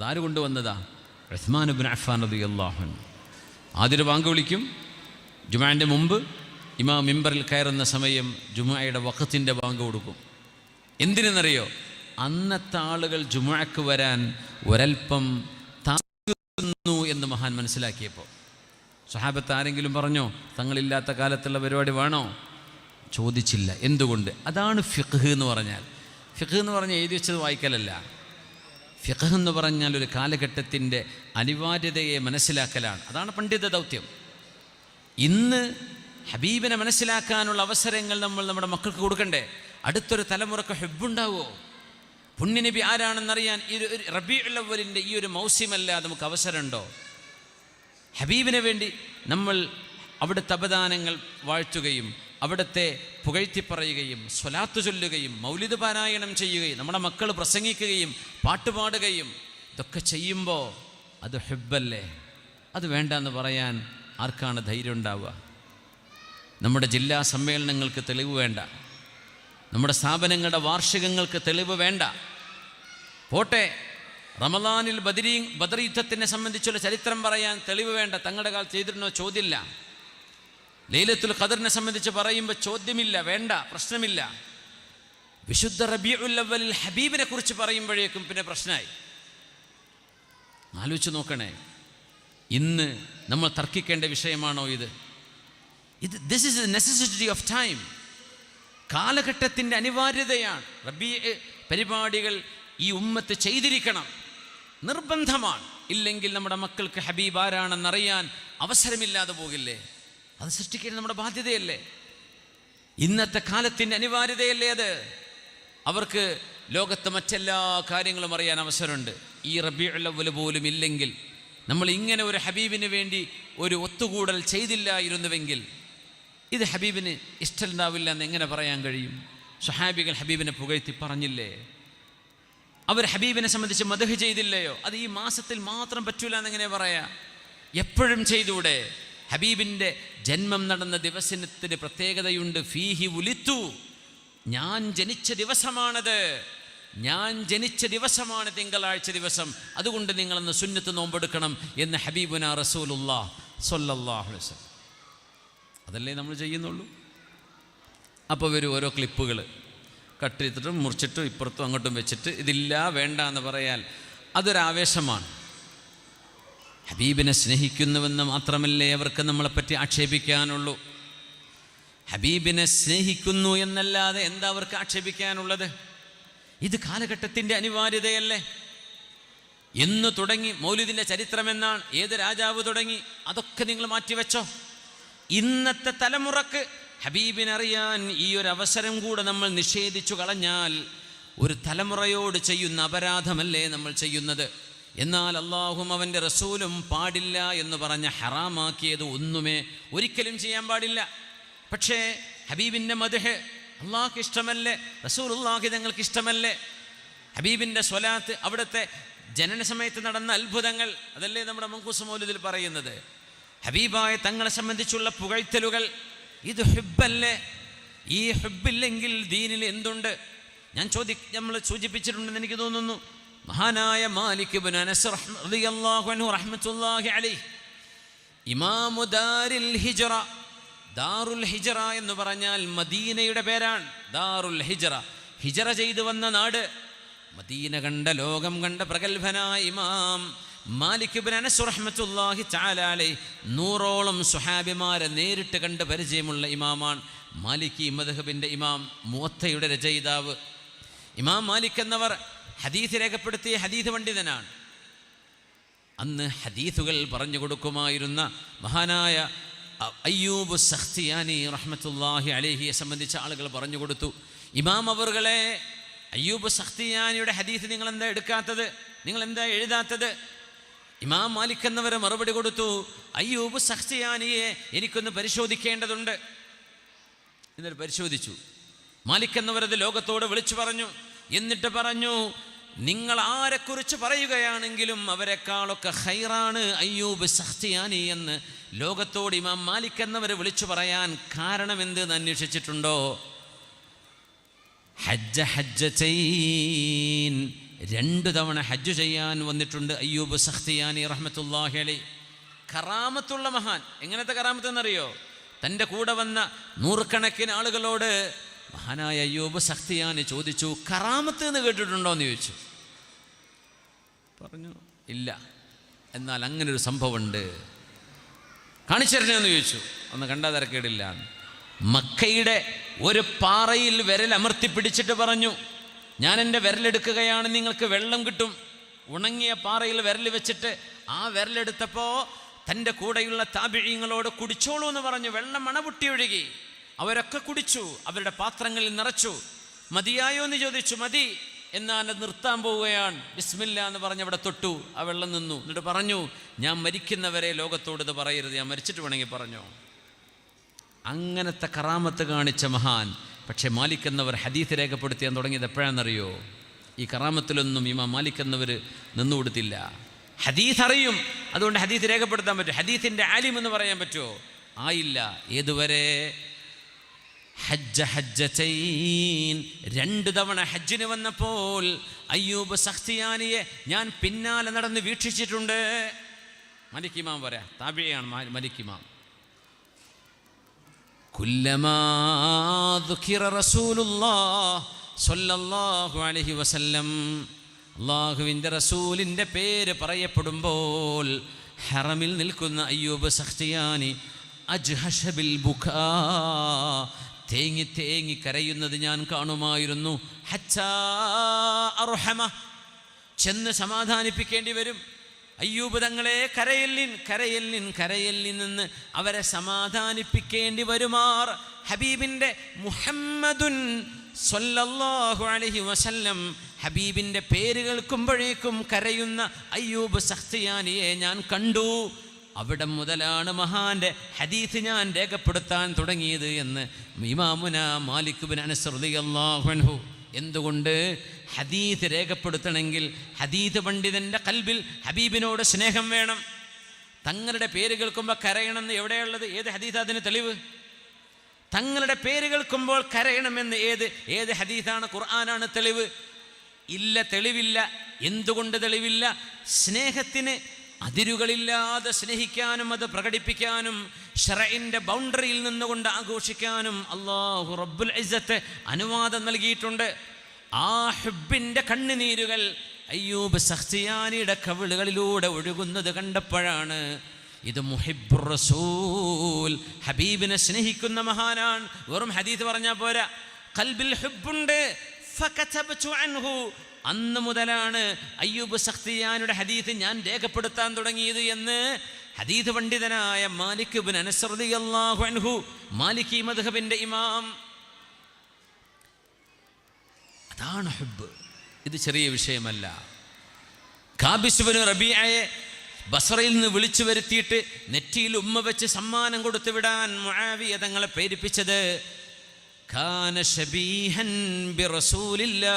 അതാര് കൊണ്ടുവന്നതാ റഹ്മാനുബിൻ അഫാൻ റതി അള്ളാഹുൻ ആദ്യം വാങ്ക് വിളിക്കും. ജുമാന്റെ മുമ്പ് ഇമാം മിമ്പറിൽ കയറുന്ന സമയം ജുമായുടെ വക്കത്തിന്റെ വാങ്ക് കൊടുക്കും. എന്തിനെന്നറിയോ? അന്നത്തെ ആളുകൾ ജുമാക്ക് വരാൻ ഒരൽപ്പം താങ്ങുന്നു എന്ന് മഹാൻ മനസ്സിലാക്കിയപ്പോൾ. സ്വഹാബത്ത് ആരെങ്കിലും പറഞ്ഞോ തങ്ങളില്ലാത്ത കാലത്തുള്ള പരിപാടി വേണോ? ചോദിച്ചില്ല. എന്തുകൊണ്ട്? അതാണ് ഫിഖ് എന്ന് പറഞ്ഞാൽ. ഫിഖ് എന്ന് പറഞ്ഞാൽ എഴുതി വെച്ചത് വായിക്കലല്ല. ഫിഖ് എന്ന് പറഞ്ഞാൽ ഒരു കാലഘട്ടത്തിന്റെ അനിവാര്യതയെ മനസ്സിലാക്കലാണ്. അതാണ് പണ്ഡിത ദൗത്യം. ഇന്ന് ഹബീബിനെ മനസ്സിലാക്കാനുള്ള അവസരങ്ങൾ നമ്മൾ നമ്മുടെ മക്കൾക്ക് കൊടുക്കണ്ടേ? അടുത്തൊരു തലമുറയ്ക്ക് ഹെബുണ്ടാവുമോ പുണ്യനബി ആരാണെന്നറിയാൻ ഈ ഒരു റബിഉല്ലവലിന്റെ ഈ ഒരു മൗസ്യമല്ലാതെ നമുക്ക് അവസരമുണ്ടോ? ഹബീബിനെ വേണ്ടി നമ്മൾ അവിടുത്തെ അപദാനങ്ങൾ വാഴ്ത്തുകയും അവിടുത്തെ പുകഴ്ത്തി പറയുകയും സ്വലാത്ത് ചൊല്ലുകയും മൗലിദ് പാരായണം ചെയ്യുകയും നമ്മുടെ മക്കൾ പ്രസംഗിക്കുകയും പാട്ടുപാടുകയും ഇതൊക്കെ ചെയ്യുമ്പോൾ അത് ഹെബല്ലേ അത് വേണ്ട എന്ന് പറയാൻ ആർക്കാണ് ധൈര്യം ഉണ്ടാവുക? നമ്മുടെ ജില്ലാ സമ്മേളനങ്ങൾക്ക് തെളിവ് വേണ്ട. നമ്മുടെ സ്ഥാപനങ്ങളുടെ വാർഷികങ്ങൾക്ക് തെളിവ് വേണ്ട. പോട്ടെ റമദാനിൽ ബദരീ ബദർ യുദ്ധത്തിനെ സംബന്ധിച്ചുള്ള ചരിത്രം പറയാൻ തെളിവ് വേണ്ട. തങ്ങളുടെ കാലത്ത് ചെയ്തിരുന്നോ ചോദ്യമില്ല. ലൈലത്തുൽ ഖദറിനെ സംബന്ധിച്ച് പറയുമ്പോൾ ചോദ്യമില്ല വേണ്ട പ്രശ്നമില്ല. വിശുദ്ധ റബിയുല്ലവലിൽ ഹബീബിനെ കുറിച്ച് പറയുമ്പോഴേക്കും പിന്നെ പ്രശ്നമായി ആലോചിച്ച് നോക്കണേ ഇന്ന് നമ്മൾ തർക്കിക്കേണ്ട വിഷയമാണോ ഇത്? ഇത് this is necessity of time കാലഘട്ടത്തിന്റെ അനിവാര്യതയാണ്. റബി പരിപാടികൾ ഈ ഉമ്മത്ത് ചെയ്തിരിക്കണം. നിർബന്ധമാണ്. ഇല്ലെങ്കിൽ നമ്മുടെ മക്കൾക്ക് ഹബീബ് ആരാണെന്നറിയാൻ അവസരമില്ലാതെ പോകില്ലേ? അത് സൃഷ്ടിക്കേണ്ട നമ്മുടെ ബാധ്യതയല്ലേ? ഇന്നത്തെ കാലത്തിന്റെ അനിവാര്യതയല്ലേ അത്? അവർക്ക് ലോകത്തെ മറ്റെല്ലാ കാര്യങ്ങളും അറിയാൻ അവസരമുണ്ട്. ഈ റബിയുള്ളവൽ പോലും ഇല്ലെങ്കിൽ നമ്മൾ ഇങ്ങനെ ഒരു ഹബീബിന് വേണ്ടി ഒരു ഒത്തുകൂടൽ ചെയ്തില്ലായിരുന്നുവെങ്കിൽ ഇത് ഹബീബിന് ഇഷ്ടമുണ്ടാവില്ല എന്ന് എങ്ങനെ പറയാൻ കഴിയും? സുഹാബികൾ ഹബീബിനെ പുകഴ്ത്തി പറഞ്ഞില്ലേ? അവർ ഹബീബിനെ സംബന്ധിച്ച് മധുഹ് ചെയ്തില്ലയോ? അത് ഈ മാസത്തിൽ മാത്രം പറ്റൂല എന്നെങ്ങനെ പറയാ? എപ്പോഴും ചെയ്തൂടെ? ഹബീബിന്റെ ജന്മം നടന്ന ദിവസത്തിന് പ്രത്യേകതയുണ്ട്. ഫീഹി ഉലിത്തു. ഞാൻ ജനിച്ച ദിവസമാണത്. ഞാൻ ജനിച്ച ദിവസമാണ് തിങ്കളാഴ്ച ദിവസം. അതുകൊണ്ട് നിങ്ങളെന്ന് സുന്നത്ത് നോമ്പെടുക്കണം എന്ന് ഹബീബുന റസൂലുല്ലാ സൊല്ലാഹു വസല്ലം. അതല്ലേ നമ്മൾ ചെയ്യുന്നുള്ളൂ? അപ്പോൾ വരും ഓരോ ക്ലിപ്പുകൾ കട്ട് ചെയ്തിട്ടും മുറിച്ചിട്ടും ഇപ്പുറത്തും അങ്ങോട്ടും വെച്ചിട്ട് ഇതില്ല വേണ്ട എന്ന് പറയാൻ അതൊരാവേശമാണ്. ഹബീബിനെ സ്നേഹിക്കുന്നുവെന്ന് മാത്രമല്ലേ അവർക്ക് നമ്മളെപ്പറ്റി ആക്ഷേപിക്കാനുള്ളൂ? ഹബീബിനെ സ്നേഹിക്കുന്നു എന്നല്ലാതെ എന്താ അവർക്ക് ആക്ഷേപിക്കാനുള്ളത്? ഇത് കാലഘട്ടത്തിന്റെ അനിവാര്യതയല്ലേ? എന്ന് തുടങ്ങി മൗലിദിന്റെ ചരിത്രമെന്നാണ് ഏത് രാജാവ് തുടങ്ങി അതൊക്കെ നിങ്ങൾ മാറ്റിവെച്ചോ? ഇന്നത്തെ തലമുറയ്ക്ക് ഹബീബിനറിയാൻ ഈ ഒരു അവസരം കൂടെ നമ്മൾ നിഷേധിച്ചു കളഞ്ഞാൽ ഒരു തലമുറയോട് ചെയ്യുന്ന അപരാധമല്ലേ നമ്മൾ ചെയ്യുന്നത്? എന്നാൽ അള്ളാഹും അവന്റെ റസൂലും പാടില്ല എന്ന് പറഞ്ഞ ഹറാമാക്കിയത് ഒന്നുമേ ഒരിക്കലും ചെയ്യാൻ പാടില്ല. പക്ഷേ ഹബീബിന്റെ മധുഹ് അള്ളാഹ്ക്ക് ഇഷ്ടമല്ലേ? റസൂൽ അള്ളാഹ് ഞങ്ങൾക്ക് ഇഷ്ടമല്ലേ? ഹബീബിന്റെ സ്വലാത്ത് അവിടുത്തെ ജനന സമയത്ത് നടന്ന അത്ഭുതങ്ങൾ അതല്ലേ നമ്മുടെ മങ്കൂസ് മൗലിദിൽ പറയുന്നത്? ഹബീബായ തങ്ങളെ സംബന്ധിച്ചുള്ള പുകഴ്ത്തലുകൾ ഇത് ഹുബല്ലേ ഈ ഹുബില്ലെങ്കിൽ ദീനിൽ എന്തുണ്ട്? ഞാൻ ചോദി നമ്മൾ സൂചിപ്പിച്ചിട്ടുണ്ടെന്ന് എനിക്ക് തോന്നുന്നു. മഹാനായ മാലിക് അനസ് അലൈഹി. ദാരിൽ ദാറുൽ ഹിജ്റ എന്ന് പറഞ്ഞാൽ മദീനയുടെ പേരാണ്. ദാറുൽ ഹിജറ ഹിജറ ചെയ്തു വന്ന നാട്. മദീന കണ്ട ലോകം കണ്ട പ്രഗത്ഭനായ ഇമാം മാലിക് ഇബ്നു അനസ് നൂറോളം സുഹാബിമാരെ നേരിട്ട് കണ്ട് പരിചയമുള്ള ഇമാമാണ് മാലിക്കി മദഹബിന്റെ ഇമാം മുവത്തയുടെ രചയിതാവ്. ഇമാം മാലിക് എന്നവർ ഹദീസ് രേഖപ്പെടുത്തിയ ഹദീസ് പണ്ഡിതനാണ്. അന്ന് ഹദീസുകൾ പറഞ്ഞു കൊടുക്കുമായിരുന്ന മഹാനായ അയ്യൂബ് സഖ്തിയാനി റഹ്മത്തുല്ലാഹി അലേഹിയെ സംബന്ധിച്ച ആളുകൾ പറഞ്ഞു കൊടുത്തു ഇമാം അവറുകളെ അയ്യൂബ് സഖ്തിയാനിയുടെ ഹദീസ് നിങ്ങൾ എന്താ എടുക്കാത്തത്? നിങ്ങൾ എന്താ എഴുതാത്തത്? ഇമാം മാലിക് എന്നവരെ മറുപടി കൊടുത്തു അയ്യൂബ് സഖ്തിയാനിയെ എനിക്കൊന്ന് പരിശോധിക്കേണ്ടതുണ്ട്. എന്നിട്ട് പരിശോധിച്ചു. മാലിക് എന്നവരത് ലോകത്തോട് വിളിച്ചു പറഞ്ഞു. എന്നിട്ട് പറഞ്ഞു നിങ്ങൾ ആരെക്കുറിച്ച് പറയുകയാണെങ്കിലും അവരെക്കാളൊക്കെ ഹൈറാണ്. അയ്യൂബ് സഹ്തിയാനി എന്ന് ലോകത്തോട് ഇമാം മാലിക് എന്നവരെ വിളിച്ചു പറയാൻ കാരണം എന്തെന്ന് അന്വേഷിച്ചിട്ടുണ്ടോ? ഹജ്ജ ഹജ്ജതൈൻ രണ്ട് തവണ ഹജ്ജ് ചെയ്യാൻ വന്നിട്ടുണ്ട് അയ്യൂബ് സഹ്തിയാനി റഹ്മത്തുല്ലാഹി അലൈ. കറാമത്തുള്ള മഹാൻ. എങ്ങനത്തെ കറാമത്ത് എന്നറിയോ തന്റെ കൂടെ വന്ന നൂറുകണക്കിന് ആളുകളോട് മഹാനായ അയ്യൂബ് ശക്തിയാന് ചോദിച്ചു കറാമത്ത് എന്ന് കേട്ടിട്ടുണ്ടോ എന്ന് ചോദിച്ചു. പറഞ്ഞു. ഇല്ല. എന്നാൽ അങ്ങനെ ഒരു സംഭവമുണ്ട്. കാണിച്ചരണേന്ന് ചോദിച്ചു. ഒന്ന് കണ്ടാ തിരക്കേടില്ല. മക്കയുടെ ഒരു പാറയിൽ വിരൽ അമർത്തി പിടിച്ചിട്ട് പറഞ്ഞു ഞാൻ എന്റെ വിരലെടുക്കുകയാണ് നിങ്ങൾക്ക് വെള്ളം കിട്ടും. ഉണങ്ങിയ പാറയിൽ വിരൽ വെച്ചിട്ട് ആ വിരലെടുത്തപ്പോൾ തന്റെ കൂടെയുള്ള താപിഴിയങ്ങളോട് കുടിച്ചോളൂ എന്ന് പറഞ്ഞു വെള്ളം മണപൊട്ടി ഒഴുകി. അവരൊക്കെ കുടിച്ചു അവരുടെ പാത്രങ്ങളിൽ നിറച്ചു. മതിയായോ എന്ന് ചോദിച്ചു മതി. എന്നാൽ നിർത്താൻ പോവുകയാണ്. ബിസ്മില്ല എന്ന് പറഞ്ഞ് അവിടെ തൊട്ടു ആ വെള്ളം നിന്നു. എന്നിട്ട് പറഞ്ഞു ഞാൻ മരിക്കുന്നവരെ ലോകത്തോട് ഇത് പറയരുത് ഞാൻ മരിച്ചിട്ട് വേണമെങ്കിൽ പറഞ്ഞോ. അങ്ങനത്തെ കറാമത്ത് കാണിച്ച മഹാൻ പക്ഷേ മാലിക് എന്നവർ ഹദീത്ത് രേഖപ്പെടുത്തിയാൻ തുടങ്ങിയത് എപ്പോഴാണെന്നറിയോ? ഈ കറാമത്തിലൊന്നും ഇമാ മാലിക് എന്നവർ നിന്നുകൊടുത്തില്ല ഹദീസ് അറിയും അതുകൊണ്ട് ഹദീസ് രേഖപ്പെടുത്താൻ പറ്റും. ഹദീത്തിന്റെ ആലിം എന്ന് പറയാൻ പറ്റുമോ? ആയില്ല. ഏതുവരെ? ഹജ്ജ ഹജ്ജതൈൻ രണ്ട് തവണ ഹജ്ജിന് വന്നപ്പോൾ അയ്യൂബ് സഖ്തിയാനിയെ ഞാൻ പിന്നാലെ നടന്ന് വീക്ഷിച്ചിട്ടുണ്ട്. മലിക്കിമാം പറയാ താപിഴയാണ് മലിക്കിമാം അള്ളാഹുവിന്റെ റസൂലിന്റെ പേര് പറയപ്പെടുമ്പോൾ ഹറമിൽ നിൽക്കുന്ന അയ്യൂബ് സഖ്തിയാനി അജ്ഹഷബിൽ ബുഖാ തേങ്ങി തേങ്ങി കരയുന്നത് ഞാൻ കാണുമായിരുന്നു. ചെന്ന് സമാധാനിപ്പിക്കേണ്ടി വരും. അയ്യൂബ് തങ്ങളെ കരയല്ലിൻ കരയല്ലിൻ കരയല്ലിൻ നിന്ന് അവരെ സമാധാനിപ്പിക്കേണ്ടി വരുമാർ. ഹബീബിന്റെ മുഹമ്മദുൻ സ്വല്ലല്ലാഹു അലഹി വസല്ലം. ഹബീബിന്റെ പേര് കേൾക്കുമ്പോഴേക്കും കരയുന്ന അയ്യൂബ് സഖ്തിയാനിയെ ഞാൻ കണ്ടു. അവിടെ മുതലാണ് മഹാന്റെ ഹദീസ് ഞാൻ രേഖപ്പെടുത്താൻ തുടങ്ങിയത് എന്ന് ഇമാമുന മാലിക്കുബിൻ അനുസൃതി അൻഹു. എന്തുകൊണ്ട്? ഹദീസ് രേഖപ്പെടുത്തണമെങ്കിൽ ഹദീസ് പണ്ഡിതന്റെ കൽബിൽ ഹബീബിനോട് സ്നേഹം വേണം. തങ്ങളുടെ പേര് കേൾക്കുമ്പോൾ കരയണമെന്ന് എവിടെയുള്ളത്? ഏത് ഹദീസ് അതിന് തെളിവ്? തങ്ങളുടെ പേര് കേൾക്കുമ്പോൾ കരയണമെന്ന് ഏത്? ഏത് ഹദീസാണ്? ഖുർആനാണ് തെളിവ്. ഇല്ല തെളിവില്ല. എന്തുകൊണ്ട് തെളിവില്ല? സ്നേഹത്തിന് അതിരുകളില്ലാതെ സ്നേഹിക്കാനും അത് പ്രകടിപ്പിക്കാനും ഷറയിന്റെ ബൗണ്ടറിയിൽ നിന്നുകൊണ്ട് ആഘോഷിക്കാനും അള്ളാഹു റബ്ബുൽ ഇസത്ത് അനുവാദം നൽകിയിട്ടുണ്ട്. ആ ഹുബിന്റെ കണ്ണുനീരുകൾ അയ്യൂബ് സഹ്സിയാനിയുടെ കവിളുകളിലൂടെ ഒഴുകുന്നത് കണ്ടപ്പോഴാണ് ഇത് മുഹിബ് റസൂൽ ഹബീബിനെ സ്നേഹിക്കുന്ന മഹാനാണ്. വെറും ഹദീത്ത് പറഞ്ഞാൽ പോരാ. കൽബിൽ ഹുബുണ്ട് അന്ന് മുതലാണ് അയ്യൂബ് സഖ്തിയാനുടെ ഹദീത്ത് ഞാൻ രേഖപ്പെടുത്താൻ തുടങ്ങിയത് എന്ന് ഹദീത് പണ്ഡിതനായ മാലിക് ബിൻ അൻഹു മാലിക് ഇമാം. അതാണ് ഹുബ് ഇത് ചെറിയ വിഷയമല്ല. കാബിസുബിന് റബിയയെ ബസറയിൽ നിന്ന് വിളിച്ചു വരുത്തിയിട്ട് നെറ്റിയിൽ ഉമ്മ വെച്ച് സമ്മാനം കൊടുത്തു വിടാൻ മുആവിയ തങ്ങളെ പ്രേരിപ്പിച്ചത് കാന ഷബീഹൻ ബിറസൂലില്ലാ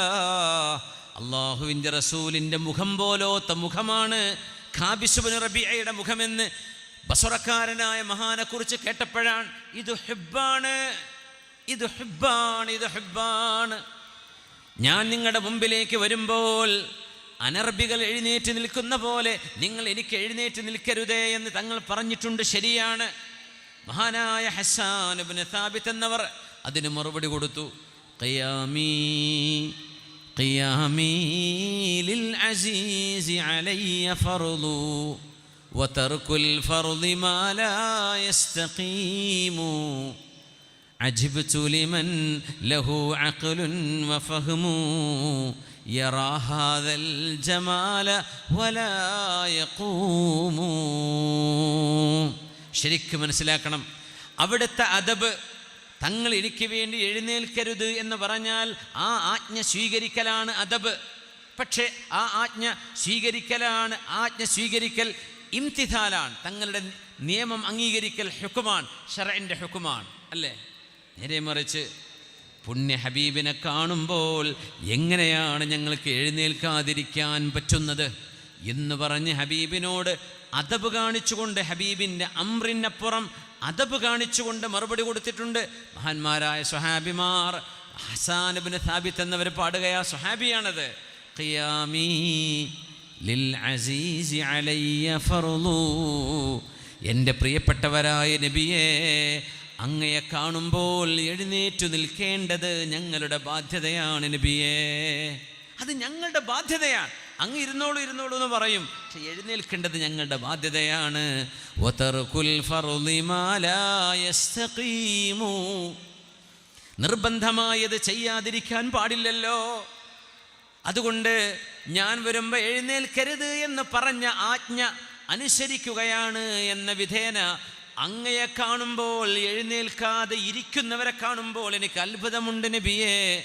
അള്ളാഹുവിന്റെ റസൂലിന്റെ മുഖം പോലോത്ത മുഖമാണ് ഖാബിസുബിന് റബിയയുടെ മുഖമെന്ന് ബസറക്കാരനായ മഹാനെക്കുറിച്ച് കേട്ടപ്പോഴാണ് ഇത് ഹുബാണ് ഇത് ഹുബാണ് ഇത് ഹുബാണ് ഞാൻ നിങ്ങളുടെ മുമ്പിലേക്ക് വരുമ്പോൾ അനർബികൾ എഴുന്നേറ്റ് നിൽക്കുന്ന പോലെ നിങ്ങൾ എനിക്ക് എഴുന്നേറ്റ് നിൽക്കരുതേ എന്ന് തങ്ങൾ പറഞ്ഞിട്ടുണ്ട് ശരിയാണ്. മഹാനായ ഹസാൻ ഇബ്നു സാബിത്ത് എന്നവർ അതിന് മറുപടി കൊടുത്തു ഖിയാമീ ഖിയാമീ ലിൽ അസീസി അലയ്യ ഫർളു وترك الفرض ما لا يستقيم عجبت لمن له عقل وفهم يرى هذا الجمال ولا يقوم ശരിക്കും മനസ്സിലാക്കണം അവിടുത്തെ അദബ് തങ്ങൾ എനിക്ക് വേണ്ടി എഴുന്നേൽക്കരുത് എന്ന് പറഞ്ഞാൽ ആ ആജ്ഞ സ്വീകരിക്കലാണ് അദബ്. പക്ഷേ ആ ആജ്ഞ സ്വീകരിക്കലാണ് ആജ്ഞ സ്വീകരിക്കൽ ഇംതിഥാലാണ്. തങ്ങളുടെ നിയമം അംഗീകരിക്കൽ ഹുക്കുമാണ് ഷറന്റെ ഹുക്കുമാണ് അല്ലേ? നേരെ മറിച്ച് പുണ്യ ഹബീബിനെ കാണുമ്പോൾ എങ്ങനെയാണ് ഞങ്ങൾക്ക് എഴുന്നേൽക്കാതിരിക്കാൻ പറ്റുന്നത് എന്ന് പറഞ്ഞ് ഹബീബിനോട് അതബ് കാണിച്ചുകൊണ്ട് ഹബീബിന്റെ അമ്രിനപ്പുറം അതബ് കാണിച്ചുകൊണ്ട് മറുപടി കൊടുത്തിട്ടുണ്ട്. മഹാന്മാരായ സ്വഹാബിമാർ ഹസാനബിന് സാബിത്ത് എന്നവർ പാടുകയാ സുഹാബിയാണത് ഖിയാമി ലിൽ അസീസി അലയ്യ എന്റെ പ്രിയപ്പെട്ടവരായ നബിയെ അങ്ങയെ കാണുമ്പോൾ എഴുന്നേറ്റു നിൽക്കേണ്ടത് ഞങ്ങളുടെ ബാധ്യതയാണ് നബിയെ. അത് ഞങ്ങളുടെ ബാധ്യതയാണ്. അങ്ങ് ഇരുന്നോളൂ ഇരുന്നോളൂ എന്ന് പറയും. പക്ഷെ എഴുന്നേൽക്കേണ്ടത് ഞങ്ങളുടെ ബാധ്യതയാണ്. നിർബന്ധമായത് ചെയ്യാതിരിക്കാൻ പാടില്ലല്ലോ. അതുകൊണ്ട് ഞാൻ വരുമ്പോൾ എഴുന്നേൽക്കരുത് എന്ന് പറഞ്ഞ ആജ്ഞ അനുസരിക്കുകയാണ് എന്ന വിധേന അങ്ങയെ കാണുമ്പോൾ എഴുന്നേൽക്കാതെ ഇരിക്കുന്നവരെ കാണുമ്പോൾ എനിക്ക് അത്ഭുതമുണ്ട് നബിയേ.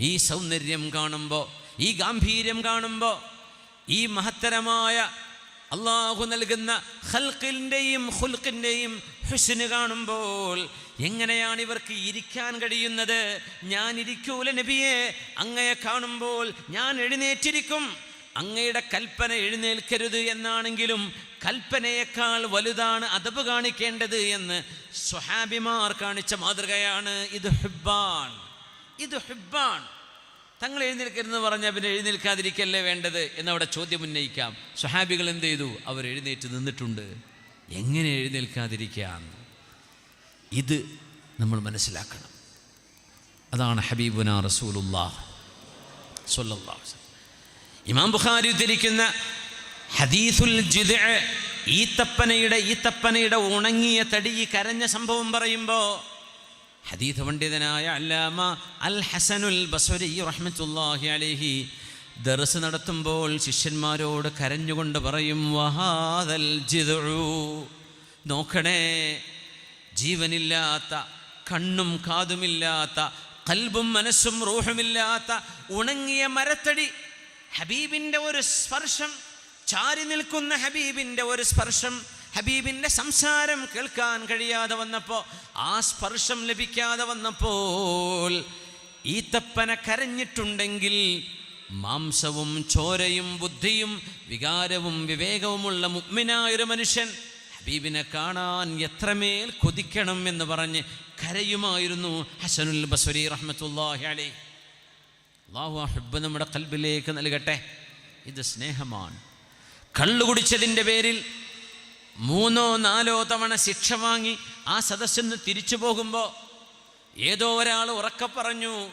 ഈ സൗന്ദര്യം കാണുമ്പോൾ ഈ ഗാംഭീര്യം കാണുമ്പോൾ ഈ മഹത്തരമായ അള്ളാഹു നൽകുന്ന ഹൽക്കിന്റെയും ഹുൽക്കിന്റെയും ഹുസിന് കാണുമ്പോൾ എങ്ങനെയാണ് ഇവർക്ക് ഇരിക്കാൻ കഴിയുന്നത്? ഞാൻ ഇരിക്കൂല നബിയെ. അങ്ങയെ കാണുമ്പോൾ ഞാൻ എഴുന്നേറ്റിരിക്കും. അങ്ങയുടെ കൽപ്പന എഴുന്നേൽക്കരുത് എന്നാണെങ്കിലും കൽപ്പനയേക്കാൾ വലുതാണ് അതബ് കാണിക്കേണ്ടത് എന്ന് സ്വഹാബിമാർ കാണിച്ച മാതൃകയാണ്. ഇത് ഹിബാൻ ഇത് ഹിബാൻ തങ്ങൾ എഴുന്നേൽക്കരുതെന്ന് പറഞ്ഞാൽ പിന്നെ എഴുന്നേൽക്കാതിരിക്കല്ലേ വേണ്ടത് എന്നവിടെ ചോദ്യം ഉന്നയിക്കാം. സ്വഹാബികൾ എന്ത് ചെയ്തു? അവർ എഴുന്നേറ്റ് നിന്നിട്ടുണ്ട്. എങ്ങനെ എഴുന്നേൽക്കാതിരിക്കാം? ഇത് നമ്മൾ മനസ്സിലാക്കണം. അതാണ് ഹബീബുന റസൂലുല്ലാ വസല്ലം. ഇമാം ബുഖാരി ഉദ്ധരിക്കുന്ന ഹദീസുൽ ജിദ് ഈത്തപ്പനയുടെ ഈത്തപ്പനയുടെ ഉണങ്ങിയ തടി കരഞ്ഞ സംഭവം പറയുമ്പോൾ ഹദീസ് പണ്ഡിതനായ അല്ലാമ അൽ ഹസനുൽ ബസ്വരി റഹ്മത്തുല്ലാഹി അലൈഹി ദർസ് നടത്തുമ്പോൾ ശിഷ്യന്മാരോട് കരഞ്ഞുകൊണ്ട് പറയും വഹാദൽ ജിദു നോക്കണേ ജീവനില്ലാത്ത കണ്ണും കാതുമില്ലാത്ത കൽബും മനസ്സും റൂഹമില്ലാത്ത ഉണങ്ങിയ മരത്തടി ഹബീബിന്റെ ഒരു സ്പർശം ചാരി നിൽക്കുന്ന ഹബീബിന്റെ ഒരു സ്പർശം ഹബീബിന്റെ സംസാരം കേൾക്കാൻ കഴിയാതെ വന്നപ്പോൾ ആ സ്പർശം ലഭിക്കാതെ വന്നപ്പോൾ ഈത്തപ്പന കരഞ്ഞിട്ടുണ്ടെങ്കിൽ മാംസവും ചോരയും ബുദ്ധിയും വികാരവും വിവേകവുമുള്ള മുഗ്മിനായൊരു മനുഷ്യൻ ഹബീബിനെ കാണാൻ എത്രമേൽ കൊതിക്കണം എന്ന് പറഞ്ഞ് കരയുമായിരുന്നു ഹസനുൽ ബസ്വരി റഹ്മത്തുല്ലാഹി അലൈ അള്ളാഹു ആ ഹബ്ബ് നമ്മുടെ കൽബിലേക്ക് നൽകട്ടെ. ഇത് സ്നേഹമാണ്. കള്ളു കുടിച്ചതിന്റെ പേരിൽ മൂന്നോ നാലോ തവണ ശിക്ഷ വാങ്ങി ആ സദസ്സിൽ നിന്ന് തിരിച്ചു പോകുമ്പോൾ ഏതോ ഒരാൾ ഉറക്കെ പറഞ്ഞു.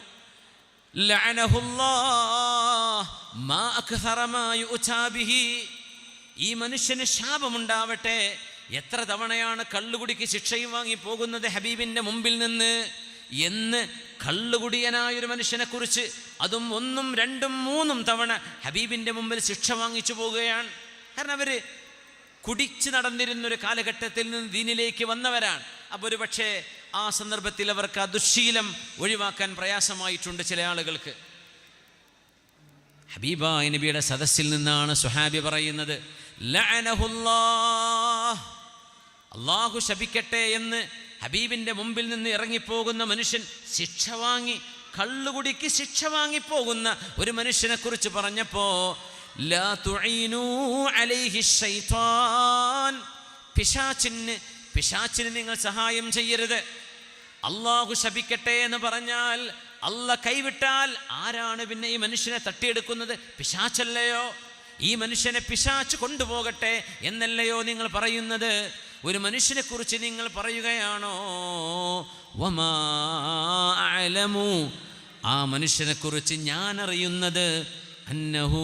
ഈ മനുഷ്യന് ശാപമുണ്ടാവട്ടെ. എത്ര തവണയാണ് കള്ളുകുടിക്ക് ശിക്ഷയും വാങ്ങി പോകുന്നത് ഹബീബിന്റെ മുമ്പിൽ നിന്ന് എന്ന് കള്ളുകുടിയനായൊരു മനുഷ്യനെ കുറിച്ച് അതും ഒന്നും രണ്ടും മൂന്നും തവണ ഹബീബിന്റെ മുമ്പിൽ ശിക്ഷ വാങ്ങിച്ചു പോവുകയാണ് കാരണം അവർ കുടിച്ച് നടന്നിരുന്നൊരു കാലഘട്ടത്തിൽ നിന്ന് ദീനിലേക്ക് വന്നവരാണ് അപ്പോൾ ഒരു പക്ഷേ ആ സന്ദർഭത്തിൽ അവർക്ക് ആ ദുശീലം ഒഴിവാക്കാൻ പ്രയാസമായിട്ടുണ്ട് ചില ആളുകൾക്ക് ഹബീബ നബിയുടെ സദസ്സിൽ നിന്നാണ് സുഹാബി പറയുന്നത്. അള്ളാഹു ശപിക്കട്ടെ എന്ന് ഹബീബിന്റെ മുമ്പിൽ നിന്ന് ഇറങ്ങിപ്പോകുന്ന മനുഷ്യൻ ശിക്ഷ വാങ്ങി കള്ളുകുടിക്ക് ശിക്ഷ വാങ്ങിപ്പോകുന്ന ഒരു മനുഷ്യനെ കുറിച്ച് പറഞ്ഞപ്പോ ലാ തുഈനൂ അലൈഹി ശൈത്താൻ. പിശാച്ചിന് പിശാച്ചിന് നിങ്ങൾ സഹായം ചെയ്യരുത്. അള്ളാഹു ശപിക്കട്ടെ എന്ന് പറഞ്ഞാൽ അല്ല കൈവിട്ടാൽ ആരാണ് പിന്നെ ഈ മനുഷ്യനെ തട്ടിയെടുക്കുന്നത്? പിശാച്ചല്ലയോ? ഈ മനുഷ്യനെ പിശാച്ച് കൊണ്ടുപോകട്ടെ എന്നല്ലയോ നിങ്ങൾ പറയുന്നത്? ഒരു മനുഷ്യനെ കുറിച്ച് നിങ്ങൾ പറയുകയാണോ? വമാ അഅലമു ആ മനുഷ്യനെ കുറിച്ച് ഞാൻ അറിയുന്നത് അന്നഹു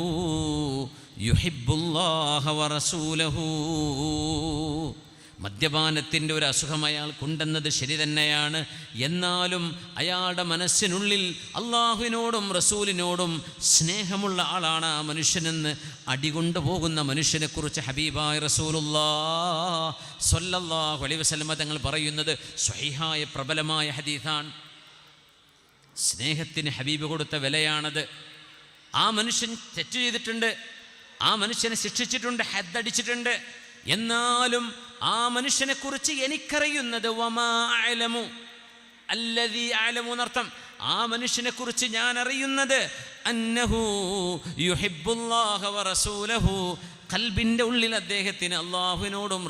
യുഹിബുല്ലാഹ വറസൂലഹു. മദ്യപാനത്തിന്റെ ഒരു അസുഖം അയാൾക്കുണ്ടെന്നത് ശരി തന്നെയാണ്. എന്നാലും അയാളുടെ മനസ്സിനുള്ളിൽ അള്ളാഹുവിനോടും റസൂലിനോടും സ്നേഹമുള്ള ആളാണ് ആ മനുഷ്യനെന്ന് അടികൊണ്ടു പോകുന്ന മനുഷ്യനെക്കുറിച്ച് ഹബീബായ റസൂലുല്ലാ വസല്ലമ തങ്ങൾ പറയുന്നത് സ്വഹിഹായ പ്രബലമായ ഹദീഥാണ് സ്നേഹത്തിന് ഹബീബ് കൊടുത്ത വിലയാണത്. ആ മനുഷ്യൻ തെറ്റ് ചെയ്തിട്ടുണ്ട്. ആ മനുഷ്യനെ ശിക്ഷിച്ചിട്ടുണ്ട് ഹദ്ദടിച്ചിട്ടുണ്ട് എന്നാലും ആ മനുഷ്യനെ കുറിച്ച് എനിക്കറിയുന്നത് വമാ അലമു. അല്ലതി കുറിച്ച് ആ ഞാൻ അറിയുന്നത് അന്നഹു ഉള്ളിൽ അദ്ദേഹത്തിന് അള്ളാഹുവിനോടും